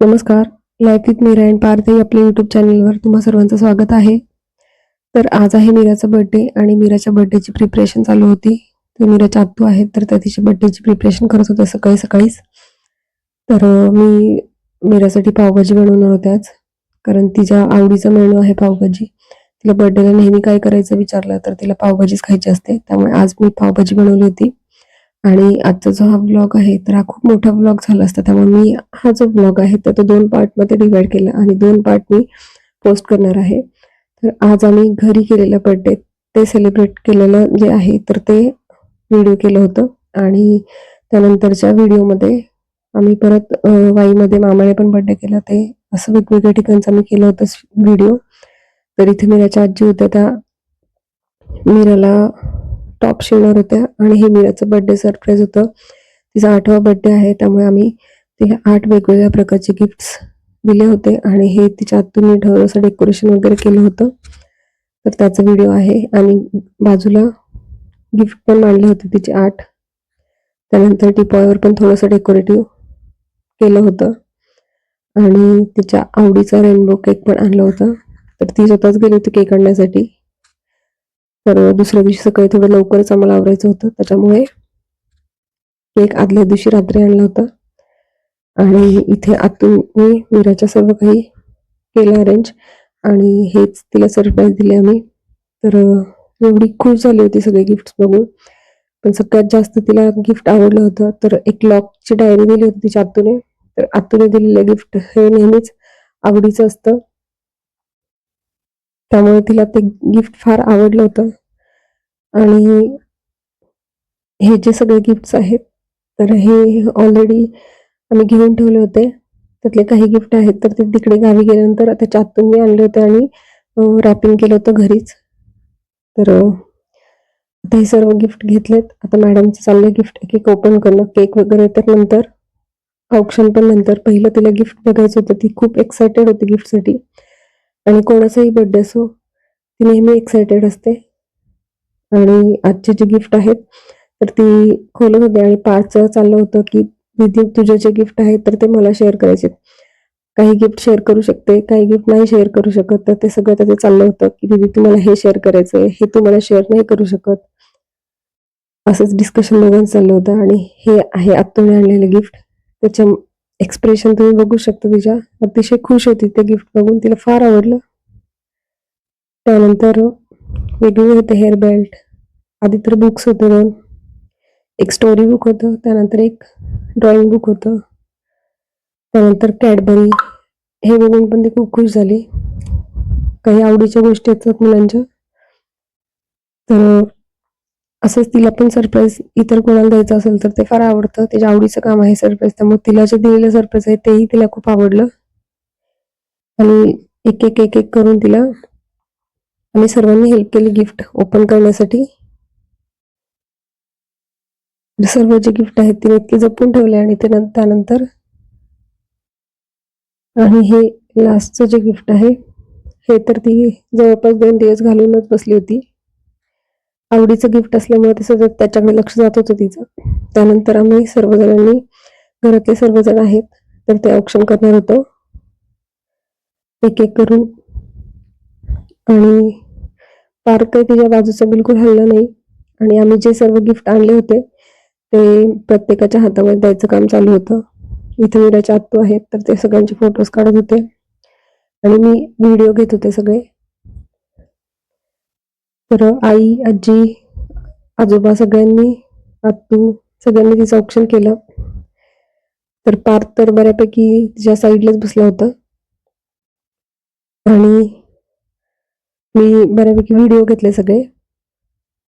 नमस्कार. Life with Meera and Parth आपल्या YouTube चॅनलवर तुम्हा सर्वांचं स्वागत आहे. तर आज आहे मीराचा बर्थडे आणि मीराच्या बर्थडेची प्रिपरेशन चालू होती. तर मीराच्या आत्तू आहेत तर त्या तिच्या बर्थडेची प्रिपरेशन करत होत्या सकाळी सकाळीच. तर मी मीरासाठी पावभाजी बनवणार होत्याच आज. कारण तिच्या आवडीचा मेनू आहे पावभाजी. तिला बर्थडेला नेहमी काय करायचं विचारलं तर तिला पावभाजीच खायची असते. त्यामुळे आज मी पावभाजी बनवली होती. आणि आजचा जो हा ब्लॉग आहे तर हा खूप मोठा ब्लॉग झाला असता. त्यामुळे मी हा जो ब्लॉग आहे तर तो दोन पार्टमध्ये डिवाइड केला आणि दोन पार्ट मी पोस्ट करणार आहे. तर आज आम्ही घरी केलेलं बर्थडे ते सेलिब्रेट केलेलं जे आहे तर ते व्हिडिओ केलं होतं. आणि त्यानंतरच्या व्हिडिओमध्ये आम्ही परत वाईमध्ये मामाने पण बर्थडे केला. ते असं वेगवेगळ्या ठिकाणचं आम्ही केलं होतं व्हिडिओ तर इथे मीराच्या आजी होत्या. त्या मीराला टॉप शिवणार होत्या आणि हे मीराचं बर्थडे सरप्राईज होतं. तिचा आठवा बर्थडे आहे त्यामुळे आम्ही तिला आठ वेगवेगळ्या प्रकारचे गिफ्ट्स दिले होते आणि हे तिच्या आतून ढवळ असं डेकोरेशन वगैरे केलं होतं. तर त्याचा व्हिडिओ आहे आणि बाजूला गिफ्ट पण मांडले होते तिचे आठ. त्यानंतर टिपॉयवर पण थोडंसं डेकोरेटिव्ह केलं होतं. आणि तिच्या आवडीचा रेनबो केक पण आणलं होतं. तर ती स्वतःच गेली होती केक आणण्यासाठी. तर दुसऱ्या दिवशी सकाळी थोडं लवकरच आम्हाला आवरायचं होतं. त्याच्यामुळे केक आदल्या दिवशी रात्री आणला होता. आणि इथे आतून मी मीराच्या सर्व काही केलं अरेंज आणि हेच तिला सरप्राईज दिले आम्ही. तर एवढी खुश झाली होती सगळे गिफ्ट बघून. पण सगळ्यात जास्त तिला गिफ्ट आवडलं होतं. तर एक लॉकची डायरी दिली होती तिच्या आतूने. तर आतूने दिलेलं गिफ्ट हे नेहमीच आवडीचं असतं. त्यामुळे तिला ते गिफ्ट फार आवडलं होतं. आणि हे जे सगळे गिफ्ट्स आहेत तर हे ऑलरेडी आम्ही घेऊन ठेवले होते. त्यातले काही गिफ्ट आहेत तर ते तिकडे गावी गेल्यानंतर त्याच्या आतून मी आणले होते आणि रॅपिंग केलं होतं घरीच. तर आता हे सर्व गिफ्ट घेतलेत. आता मॅडमचं चाललं गिफ्ट एक एक ओपन करणं केक वगैरे तर नंतर ऑप्शन पण नंतर. पहिलं तिला गिफ्ट बघायचं होतं. ती खूप एक्सायटेड होती गिफ्टसाठी आणि कोणाचाही बर्थडे असो ती नेहमी एक्सायटेड असते. आणि आजचे जे गिफ्ट आहेत तर ती खोलत होते आणि पाच चाललं होतं की दीदी तुझे जे गिफ्ट आहेत तर ते मला शेअर करायचे काही गिफ्ट शेअर करू शकते काही गिफ्ट नाही शेअर करू शकत तर ते सगळं त्याचं चाललं होतं की दीदी तुम्हाला हे शेअर करायचंय हे तुम्हाला शेअर नाही करू शकत. असंच डिस्कशन दोघांचं चाललं होतं आणि हे आहे आत्तूने आणलेलं गिफ्ट त्याच्या एक्सप्रेशन तुम्ही बघू शकता तिच्या. अतिशय खुश होती ते गिफ्ट बघून. तिला फार आवडलं. त्यानंतर वेगवेगळे होते हेअर बेल्ट आधी तर बुक्स होते दोन. एक स्टोरी बुक होतं. त्यानंतर एक ड्रॉइंग बुक होतं. त्यानंतर कॅडबरी हे बघून पण ती खूप खुश झाली. काही आवडीच्या गोष्टी असतात मुलांच्या. तर असंच तिला पण सरप्राईज इतर कोणाला द्यायचं असेल तर ते फार आवडतं. त्याच्या आवडीचं काम आहे सरप्राईज त्यामुळे तिला जे दिलेलं सरप्राईज आहे तेही तिला खूप आवडलं. आणि एक एक एक एक करून तिला आम्ही सर्वांनी हेल्प केली गिफ्ट ओपन करण्यासाठी. म्हणजे सर्व जे गिफ्ट आहेत तिने इतके जपून ठेवले आणि ते त्यानंतर आणि हे लास्टचं जे गिफ्ट आहे हे तर ती जवळपास दोन दिवस घालूनच बसली होती. आवडीचं गिफ्ट असल्यामुळे ते सतत त्याच्याकडे लक्ष जात होतं तिचं. त्यानंतर आम्ही सर्वजणांनी घरातले सर्वजण आहेत तर ते औक्षण करणार होतो. एक एक करून. आणि पार्क काही तिच्या बाजूचं बिलकुल हल्लं नाही. आणि आम्ही जे सर्व गिफ्ट आणले होते ते प्रत्येकाच्या हातामध्ये द्यायचं काम चालू होतं. इथे मीराच्या आत्तू आहेत तर ते सगळ्यांचे फोटोज काढत होते. आणि मी व्हिडिओ घेत होते सगळे. तर आई आजी आजोबा सगळ्यांनी आतू सगळ्यांनी तिचं ऑप्शन केलं. तर पार्थ तर बऱ्यापैकी तिच्या साईडलाच बसला होता. आणि मी बऱ्यापैकी व्हिडिओ घेतले सगळे.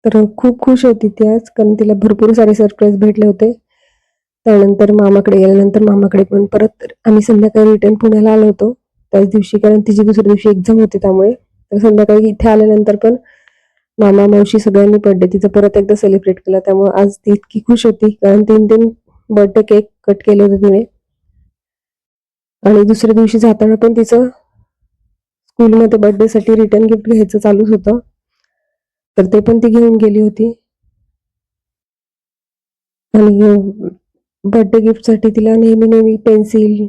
तर खूप खुश होती ती आज कारण तिला भरपूर सारे सरप्राईज भेटले होते. त्यानंतर मामाकडे गेल्यानंतर मामाकडे पण परत आम्ही संध्याकाळी रिटर्न पुण्याला आलो होतो. त्याच दिवशी कारण तिची दुसऱ्या दिवशी एक्झाम होती त्यामुळे. तर संध्याकाळी इथे आल्यानंतर पण मामा मावशी सगळ्यांनी बर्थडे तिचा परत एकदा सेलिब्रेट केला. त्यामुळे आज ती इतकी खुश होती. कारण तीन तीन बर्थडे केक कट केले होते तिने. आणि दुसऱ्या दिवशी जाताना पण तिचं स्कूलमध्ये बर्थडेसाठी रिटर्न गिफ्ट घ्यायचं चालूच होतं. तर ते पण ती घेऊन गेली होती. आणि बर्थडे गिफ्टसाठी तिला नेहमी नेहमी पेन्सिल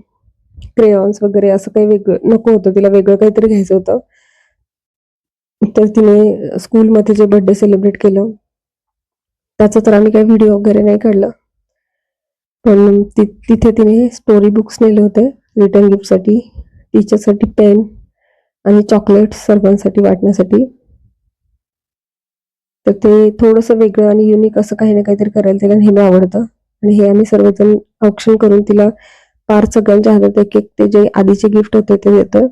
क्रेयॉन्स वगैरे असं काही वेगळं नको होतं. तिला वेगळं काहीतरी घ्यायचं होतं. तर तिने स्कूलमध्ये जे बर्थडे सेलिब्रेट केलं त्याचा तर आम्ही काही व्हिडिओ वगैरे नाही काढला. पण ति तिथे तिने स्टोरी बुक्स नेले होते रिटर्न गिफ्टसाठी टीचरसाठी पेन आणि चॉकलेट सर्वांसाठी वाटण्यासाठी. तर ते थोडंसं वेगळं आणि युनिक असं काही ना काहीतरी करायला तिला नेहमी आवडतं. आणि हे आम्ही सर्वजण ऑप्शन करून तिला पार सगळ्यांच्या हातात एक एक ते जे आधीचे गिफ्ट होते ते देतं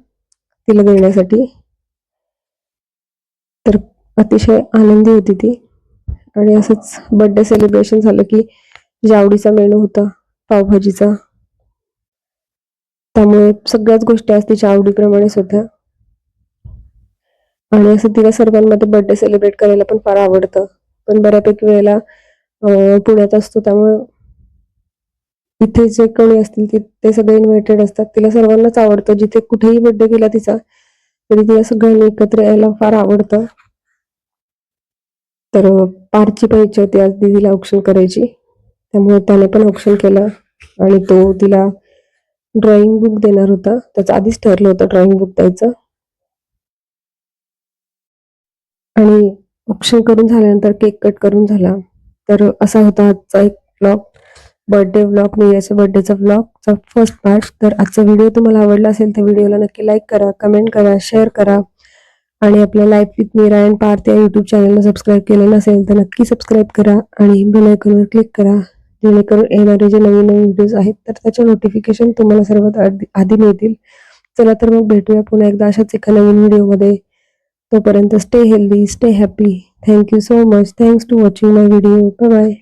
तिला देण्यासाठी. तर अतिशय आनंदी होती ती. आणि असंच बर्थडे सेलिब्रेशन झालं की जे आवडीचा मेनू होता पावभाजीचा. त्यामुळे सगळ्याच गोष्टी आज तिच्या आवडीप्रमाणेच होत्या. आणि असं तिला सर्वांमध्ये बर्थडे सेलिब्रेट करायला पण फार आवडतं. पण बऱ्यापैकी वेळेला पुण्यात असतो त्यामुळे इथे जे कोणी असतील ते सगळे इन्व्हायटेड असतात. तिला सर्वांनाच आवडतं. जिथे कुठेही बर्थडे केला तिचा तरी तिला सगळ्यांना एकत्र यायला फार आवडतं. तर पारची पण इच्छा होती आज दीदीला औक्षण करायची. त्यामुळे त्याने पण औक्षण केलं आणि तो तिला ड्रॉइंग बुक देणार होता. त्याचं आधीच ठरलं होतं ड्रॉइंग बुक द्यायचं. आणि ऑप्शन करून झाल्यानंतर केक कट करून झाला. तर असा होता आजचा एक ब्लॉग बर्थडे व्लॉग मीराच्या बर्थडेचा व्लॉगचा फर्स्ट पार्ट तर आजचा व्हिडिओ तुम्हाला आवडला असेल तर व्हिडिओला नक्की लाईक करा कमेंट करा शेअर करा. आणि आपल्या life with Meera and Parth या युट्यूब चॅनलला सबस्क्राईब केलं नसेल तर नक्की सबस्क्राईब करा आणि बेल आयकॉनवर क्लिक करा. जेणेकरून येणारे जे नवीन नवीन व्हिडिओज आहेत तर त्याचे नोटिफिकेशन तुम्हाला सर्वात आधी आधी मिळतील. चला तर मग भेटूया पुन्हा एकदा अशाच एका नवीन व्हिडिओमध्ये तोपर्यंत stay healthy stay happy thank you so much thanks to watching my video bye